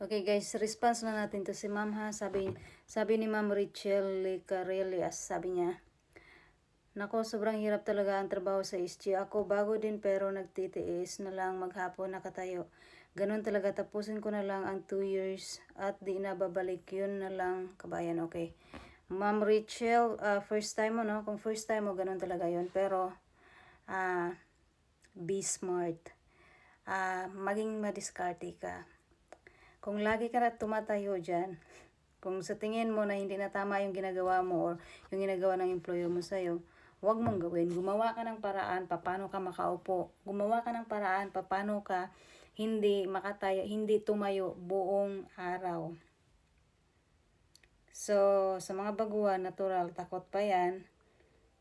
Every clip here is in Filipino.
Okay guys, response na natin to si ma'am ha. Sabi, sabi ni ma'am Rachel Licarelias, sabi niya, Nako, sobrang hirap talaga ang trabaho sa SG. Ako bago din pero nagtitiis na lang maghapon nakatayo. Ganun talaga, tapusin ko na lang ang 2 years at di na babalik yun na lang kabayan. Okay. Ma'am Rachel, ah, first time mo no? Kung first time mo, ganun talaga yun. Pero, ah, be smart. Ah, maging madiskarte ka. Kung lagi ka na tumatayo dyan, kung sa tingin mo na hindi na tama yung ginagawa mo or yung ginagawa ng employer mo sa'yo, huwag mong gawin. Gumawa ka ng paraan paano ka makaupo. Gumawa ka ng paraan paano ka hindi makatayo, hindi tumayo buong araw. So, sa mga baguhan, natural, takot pa yan.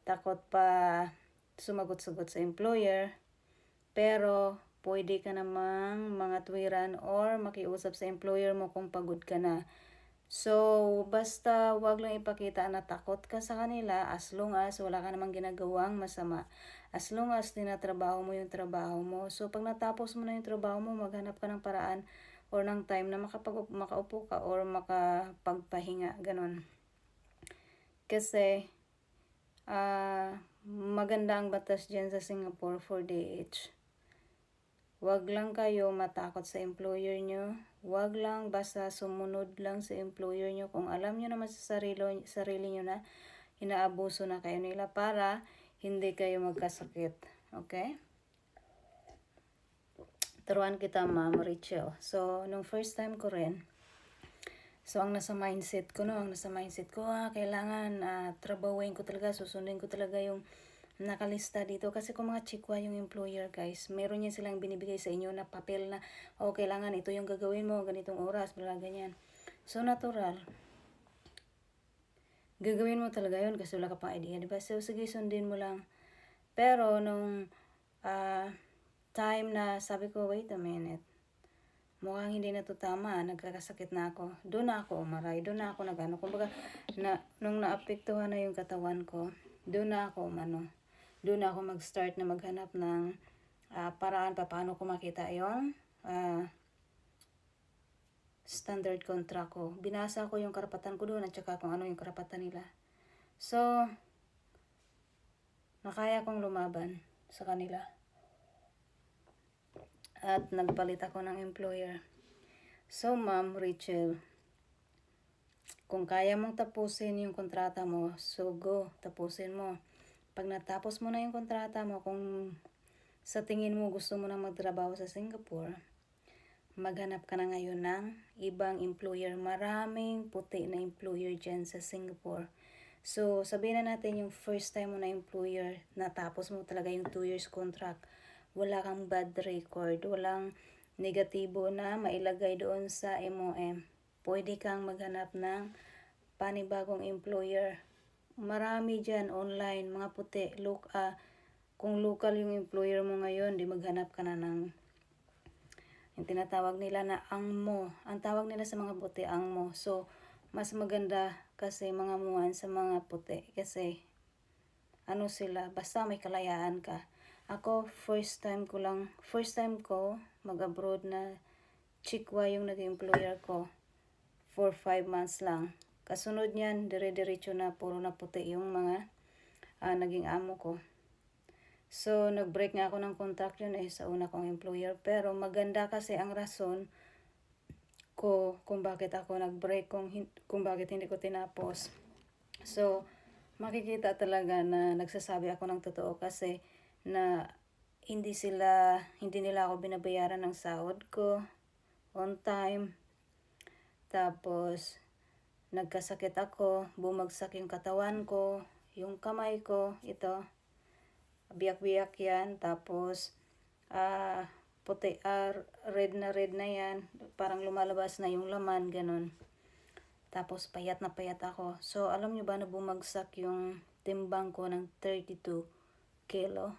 Takot pa sumagot-sagot sa employer. Pero, pwede ka namang mga tuwiran or makiusap sa employer mo kung pagod ka na. So, basta wag lang ipakita na takot ka sa kanila as long as wala ka namang ginagawang masama. As long as tinatrabaho mo yung trabaho mo. So, pag natapos mo na yung trabaho mo, maghanap ka ng paraan or ng time na makapag makaupo ka or makapagpahinga. Ganon. Kasi, ah maganda ang batas dyan sa Singapore for DH. Huwag lang kayo matakot sa employer nyo. Huwag lang basta sumunod lang sa employer nyo. Kung alam nyo naman sa sarili, sarili nyo na inaabuso na kayo nila para hindi kayo magkasakit. Okay? Turuan kita, Ma'am Rachel. So, nung first time ko rin, so ang nasa mindset ko no, ang nasa mindset ko, ah, kailangan ah, trabahuin ko talaga, susundin ko talaga yung nakalista dito kasi kung mga chikwa yung employer guys, meron yan silang binibigay sa inyo na papel na oh kailangan ito yung gagawin mo ganitong oras, bla ganyan. So natural. Gagawin mo talaga yun kasi wala ka pang idea, di ba? So sige, sundin mo lang. Pero nung ah, time na sabi ko, wait a minute. Mukhang hindi na to tama, nagkakasakit na ako. Doon na ako umaray, doon na ako nagano. Kumbaga, na, nung naapektuhan na yung katawan ko, doon na ako umano doon ako mag-start na maghanap ng uh, paraan pa paano ko makita yung uh, standard contract ko. Binasa ko yung karapatan ko doon at saka kung ano yung karapatan nila. So, nakaya kong lumaban sa kanila. At nagpalit ako ng employer. So, Ma'am Rachel, kung kaya mong tapusin yung kontrata mo, so go, tapusin mo pag natapos mo na yung kontrata mo, kung sa tingin mo gusto mo na magtrabaho sa Singapore, maghanap ka na ngayon ng ibang employer. Maraming puti na employer dyan sa Singapore. So, sabihin na natin yung first time mo na employer, natapos mo talaga yung 2 years contract. Wala kang bad record, walang negatibo na mailagay doon sa MOM. Pwede kang maghanap ng panibagong employer marami dyan online, mga puti, look, uh, kung local yung employer mo ngayon, di maghanap ka na ng yung tinatawag nila na angmo. Ang tawag nila sa mga puti, angmo. So, mas maganda kasi mga muwan sa mga puti. Kasi, ano sila, basta may kalayaan ka. Ako, first time ko lang, first time ko mag-abroad na chikwa yung naging employer ko for 5 months lang. Kasunod niyan, dire-diretso na puro na puti yung mga uh, naging amo ko. So, nag-break nga ako ng contract yun eh sa una kong employer. Pero maganda kasi ang rason ko kung bakit ako nag-break, kung, kung bakit hindi ko tinapos. So, makikita talaga na nagsasabi ako ng totoo kasi na hindi sila, hindi nila ako binabayaran ng sahod ko on time. Tapos, nagkasakit ako, bumagsak yung katawan ko, yung kamay ko, ito, biyak-biyak yan, tapos, ah, uh, puti, uh, red na red na yan, parang lumalabas na yung laman, ganun. Tapos, payat na payat ako. So, alam nyo ba na bumagsak yung timbang ko ng 32 kilo?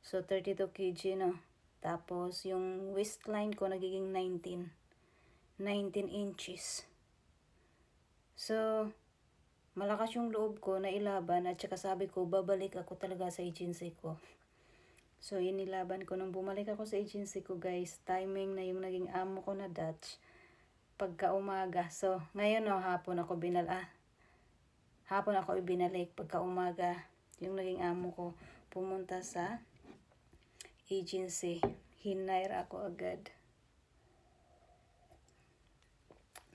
So, 32 kg, no? Tapos, yung waistline ko nagiging 19. 19 inches. So, malakas yung loob ko na ilaban at saka sabi ko, babalik ako talaga sa agency ko. So, yun nilaban ko. Nung bumalik ako sa agency ko, guys, timing na yung naging amo ko na Dutch. Pagka umaga. So, ngayon, no, hapon ako binal, ah, hapon ako ibinalik. Pagka umaga, yung naging amo ko, pumunta sa agency. Hinire ako agad.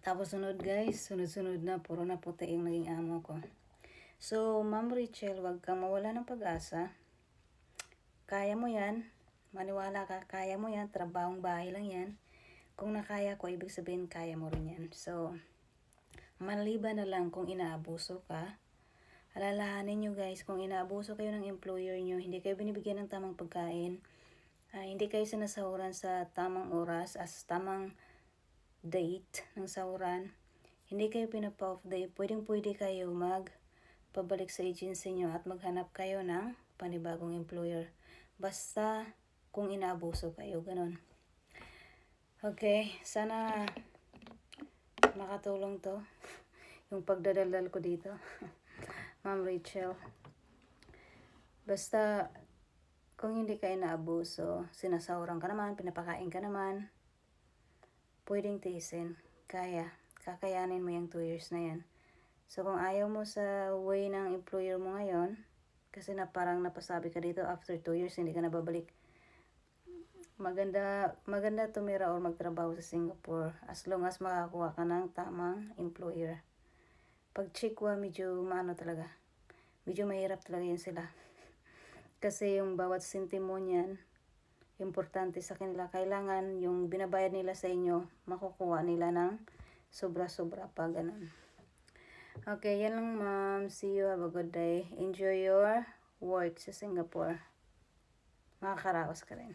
Tapos sunod guys, sunod-sunod na, puro na puti yung naging amo ko. So, Ma'am Rachel, wag kang mawala ng pag-asa. Kaya mo yan. Maniwala ka, kaya mo yan. Trabahong bahay lang yan. Kung nakaya ko, ibig sabihin kaya mo rin yan. So, maliban na lang kung inaabuso ka. Alalahanin nyo guys, kung inaabuso kayo ng employer nyo, hindi kayo binibigyan ng tamang pagkain, ah, hindi kayo sinasahuran sa tamang oras, as tamang date ng sahuran, hindi kayo pinapa-off day, pwedeng pwede kayo mag pabalik sa agency nyo at maghanap kayo ng panibagong employer. Basta kung inaabuso kayo, ganun. Okay, sana makatulong to. Yung pagdadaldal ko dito. Ma'am Rachel. Basta kung hindi ka inaabuso, sinasawran ka naman, pinapakain ka naman, pwedeng tiisin. Kaya, kakayanin mo yung 2 years na yan. So, kung ayaw mo sa way ng employer mo ngayon, kasi na parang napasabi ka dito, after 2 years, hindi ka na babalik. Maganda, maganda tumira or magtrabaho sa Singapore as long as makakuha ka ng tamang employer. Pag chikwa, medyo maano talaga. Medyo mahirap talaga yun sila. Kasi yung bawat sentimo niyan, importante sa kanila. Kailangan yung binabayad nila sa inyo, makukuha nila ng sobra-sobra pa, ganun. Okay, yan lang ma'am. See you. Have a good day. Enjoy your work sa Singapore. Makakaraos ka rin.